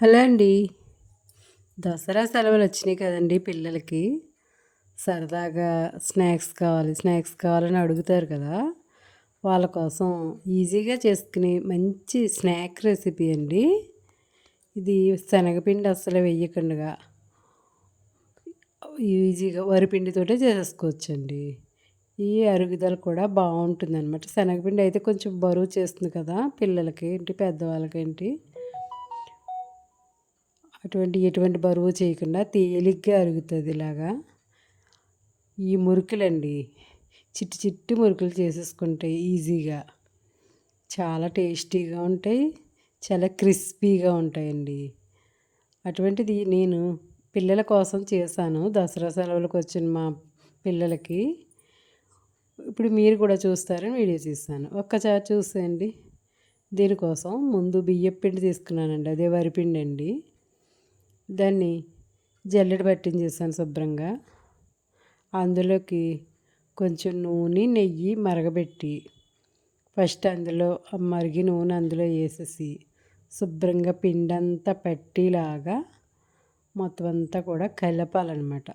Hello అండి. దసరా సెలవులు వచ్చినాయి కదండి పిల్లలకి. సరదాగా స్నాక్స్ కావాలి స్నాక్స్ కావాలని అడుగుతారు కదా. వాళ్ళ కోసం ఈజీగా చేసుకునే మంచి స్నాక్ రెసిపీ అండి. ఇది శనగపిండి అస్సలు వేయకుండా ఈజీగా వరిపిండితోటే చేసుకోవచ్చండి. ఈ అరుగుదల కూడా బాగుంటుంది అనమాట శనగపిండి అయితే కొంచెం బరువు చేస్తుంది కదా పిల్లలకి ఏంటి పెద్దవాళ్ళకి ఏంటి అటువంటి ఎటువంటి బరువు చేయకుండా తేలిగ్గా అరుగుతుంది ఇలాగా. ఈ మురుకులండి చిట్టి చిట్టి మురుకులు చేసేసుకుంటే ఈజీగా. చాలా టేస్టీగా ఉంటాయి చాలా క్రిస్పీగా ఉంటాయండి. అటువంటిది నేను పిల్లల కోసం చేశాను. దసరా సెలవులకు వచ్చిన మా పిల్లలకి. ఇప్పుడు మీరు కూడా చూస్తారని వీడియో తీస్తాను ఒక్కసారి చూసేయండి. దీనికోసం? ముందు బియ్యపు పిండి తీసుకున్నానండి. అదే వరిపిండి అండి దాన్ని జల్లెడ పట్టించేసాను శుభ్రంగా. అందులోకి కొంచెం నూనె నెయ్యి మరగబెట్టి ఫస్ట్ అందులో మరిగి నూనె అందులో వేసేసి శుభ్రంగా పిండి అంతా పట్టిలాగా మొత్తం అంతా కూడా కలపాలన్నమాట.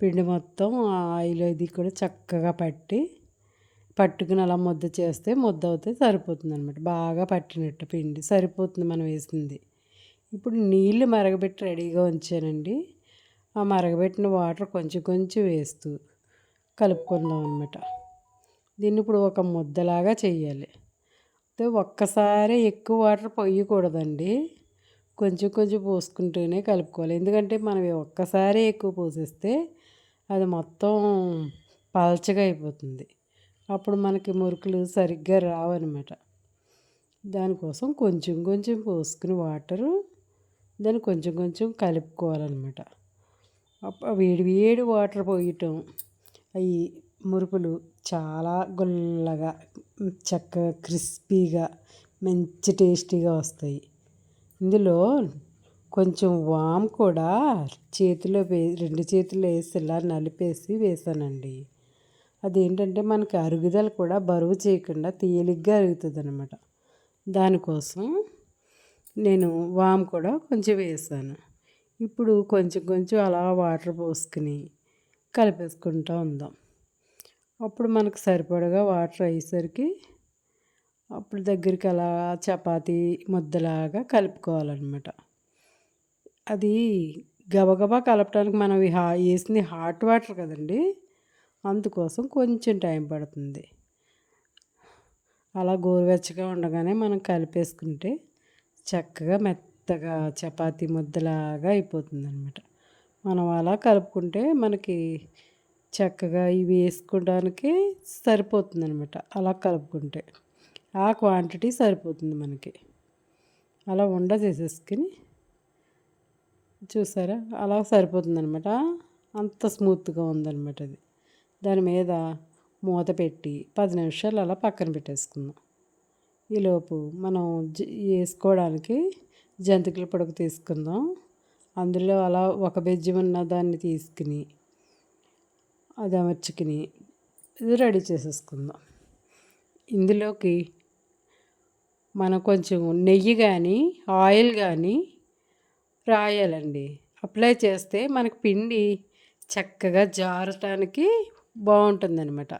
పిండి మొత్తం ఆయిల్ అది కూడా చక్కగా పట్టి పట్టుకుని అలా ముద్ద చేస్తే ముద్ద అవుతే సరిపోతుంది అనమాట బాగా పట్టినట్టు పిండి సరిపోతుంది మనం వేసింది. ఇప్పుడు నీళ్ళు మరగబెట్టి రెడీగా ఉంచానండి. ఆ మరగబెట్టిన వాటర్ కొంచెం కొంచెం వేస్తూ కలుపుకుందాం అనమాట దీన్ని ఇప్పుడు ఒక ముద్దలాగా చేయాలి అయితే ఒక్కసారి ఎక్కువ వాటర్ పోయకూడదండి. కొంచెం కొంచెం పోసుకుంటూనే కలుపుకోవాలి. ఎందుకంటే మనం ఒక్కసారి ఎక్కువ పోసేస్తే అది మొత్తం పలచగా అయిపోతుంది. అప్పుడు మనకి మురుకులు సరిగ్గా రావన్నమాట. దానికోసం కొంచెం కొంచెం పోసుకుని వాటరు దాన్ని కొంచెం కొంచెం కలుపుకోవాలన్నమాట. వేడి వేడి వాటర్ పోయటం అవి మురుకులు చాలా గుల్లగా చక్కగా క్రిస్పీగా మంచి టేస్టీగా వస్తాయి. ఇందులో కొంచెం వామ్ కూడా చేతిలో వే రెండు చేతులు వేసి ఇలా నలిపేసి వేసానండి. అదేంటంటే మనకి అరుగుదల కూడా బరువు చేయకుండా తేలిగ్గా అరుగుతుంది అనమాట దానికోసం నేను వామ్ కూడా కొంచెం వేసాను. ఇప్పుడు కొంచెం కొంచెం అలా వాటర్ పోసుకుని కలిపేసుకుంటూ ఉందాం. అప్పుడు మనకు సరిపడగా వాటర్ అయ్యేసరికి అప్పుడు దగ్గరికి అలా చపాతీ ముద్దలాగా కలుపుకోవాలన్నమాట. అది గబగబా కలపడానికి మనం హా వేసింది హాట్ వాటర్ కదండి. అందుకోసం కొంచెం టైం పడుతుంది. అలా గోరువెచ్చగా ఉండగానే మనం కలిపేసుకుంటే చక్కగా మెత్తగా చపాతి ముద్దలాగా అయిపోతుంది అనమాట మనం అలా కలుపుకుంటే మనకి చక్కగా ఇవి వేసుకోవడానికి సరిపోతుంది అనమాట అలా కలుపుకుంటే ఆ క్వాంటిటీ సరిపోతుంది మనకి. అలా ఉండ చేసేసుకుని చూసారా? అలా సరిపోతుందనమాట అంత స్మూత్గా ఉందన్నమాట అది. దాని మీద మూత పెట్టి పది నిమిషాలు అలా పక్కన పెట్టేసుకుందాం. ఈలోపు మనం వేసుకోవడానికి జంతికల పొడకు తీసుకుందాం. అందులో అలా ఒక బెజ్జి ఉన్న దాన్ని తీసుకుని అది అమర్చుకుని ఇది రెడీ చేసేసుకుందాం. ఇందులోకి మనం కొంచెం నెయ్యి కానీ ఆయిల్ కానీ రాయాలండి. అప్లై చేస్తే మనకు పిండి చక్కగా జారటానికి బాగుంటుందన్నమాట.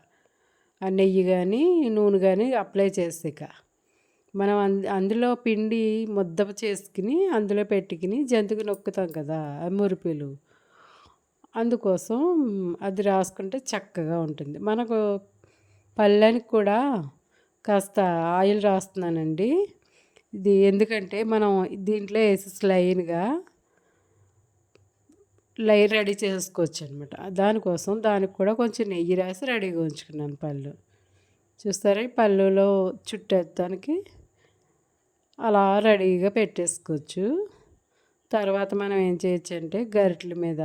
ఆ నెయ్యి కానీ నూనె కానీ అప్లై చేసాక మనం అందులో పిండి ముద్ద చేసుకుని అందులో పెట్టుకుని జంతుకు నొక్కుతాం కదా మురిపిలు. అందుకోసం అది రాసుకుంటే చక్కగా ఉంటుంది. మనకు పళ్ళనికి కూడా కాస్త ఆయిల్ రాస్తున్నానండి. ఇది ఎందుకంటే మనం దీంట్లో వేసి లైన్గా లైన్ రెడీ చేసుకోవచ్చు అనమాట దానికోసం దానికి కూడా కొంచెం నెయ్యి రాసి రెడీగా ఉంచుకున్నాను పళ్ళు. చూస్తారా పళ్ళులో చుట్టేస్తానికి అలా రెడీగా పెట్టేసుకోవచ్చు. తర్వాత మనం ఏం చేయొచ్చు అంటే గరిటెల మీద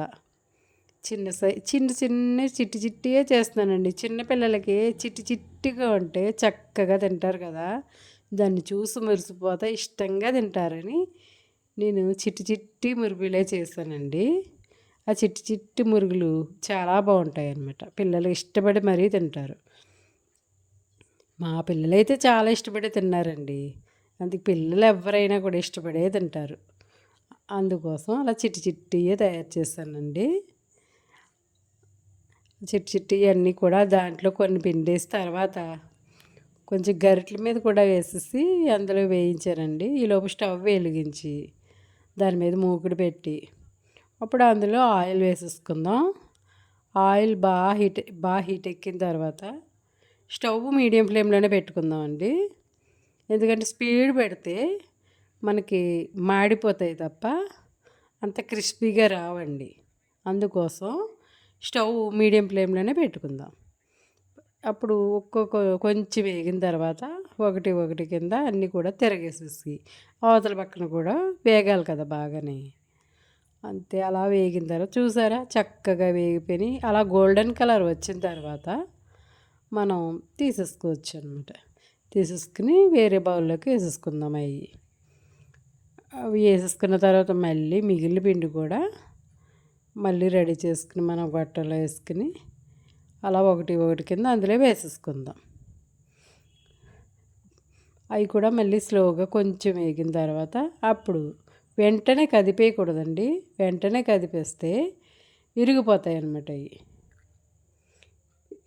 చిన్న సై చిన్న చిన్న చిట్టి చిట్టియే చేస్తున్నానండి. చిన్నపిల్లలకి చిట్టి చిట్టిగా ఉంటే చక్కగా తింటారు కదా. దాన్ని చూసి మురిసిపోతే ఇష్టంగా తింటారని నేను చిట్టి చిట్టి మురుగులే చేశానండి ఆ చిట్టి చిట్టి మురుగులు చాలా బాగుంటాయి అన్నమాట పిల్లలు ఇష్టపడి మరీ తింటారు. మా పిల్లలైతే చాలా ఇష్టపడి తిన్నారండి. అందుకు పిల్లలు ఎవరైనా కూడా ఇష్టపడే తింటారు. అందుకోసం అలా చిట్టి చిట్టియే తయారు చేశానండి చిట్టి చిట్టి అన్నీ కూడా దాంట్లో కొన్ని పిండేసి తర్వాత కొంచెం గరిటల మీద కూడా వేసేసి అందులో వేయించానండి. ఈలోపు స్టవ్ వెలిగించి దాని మీద మూకుడు పెట్టి అప్పుడు అందులో ఆయిల్ వేసేసుకుందాం. ఆయిల్ బాగా హీట్ బాగా హీట్ ఎక్కిన తర్వాత స్టవ్ మీడియం ఫ్లేమ్లోనే పెట్టుకుందాం అండి ఎందుకంటే స్పీడ్ పెడితే మనకి మాడిపోతాయి తప్ప అంత క్రిస్పీగా రావండి. అందుకోసం స్టవ్ మీడియం ఫ్లేమ్లోనే పెట్టుకుందాం. అప్పుడు ఒక్కొక్క కొంచెం వేగిన తర్వాత ఒకటి ఒకటి కింద అన్నీ కూడా తిరగేసేసి అవతల పక్కన కూడా వేగాలి కదా బాగానే. అంతే అలా వేగిన తర్వాత చూసారా? చక్కగా వేగిపోయి అలా గోల్డెన్ కలర్ వచ్చిన తర్వాత మనం తీసేసుకోవచ్చు అనమాట తీసేసుకుని వేరే బౌల్లోకి వేసేసుకుందాం అవి. అవి వేసేసుకున్న తర్వాత మళ్ళీ మిగిలిన పిండి కూడా మళ్ళీ రెడీ చేసుకుని మనం గొట్టలో వేసుకుని అలా ఒకటి ఒకటి కింద అందులో వేసేసుకుందాం. అవి కూడా మళ్ళీ స్లోగా కొంచెం వేగిన తర్వాత అప్పుడు వెంటనే కదిపేయకూడదండి. వెంటనే కదిపేస్తే విరిగిపోతాయి అన్నమాట అవి.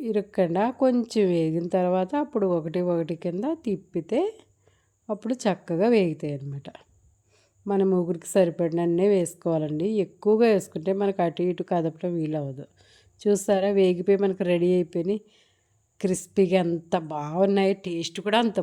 ఇరగకుండా కొంచెం వేగిన తర్వాత అప్పుడు ఒకటి ఒకటి కింద తిప్పితే అప్పుడు చక్కగా వేగుతాయి అన్నమాట. మన ముగ్గురికి సరిపడినన్నే వేసుకోవాలండి. ఎక్కువగా వేసుకుంటే మనకు అటు ఇటు కదపడం వీలవ్వదు. చూసారా? వేగిపోయి మనకు రెడీ అయిపోయి క్రిస్పీగా ఎంత బాగున్నాయి టేస్ట్ కూడా అంత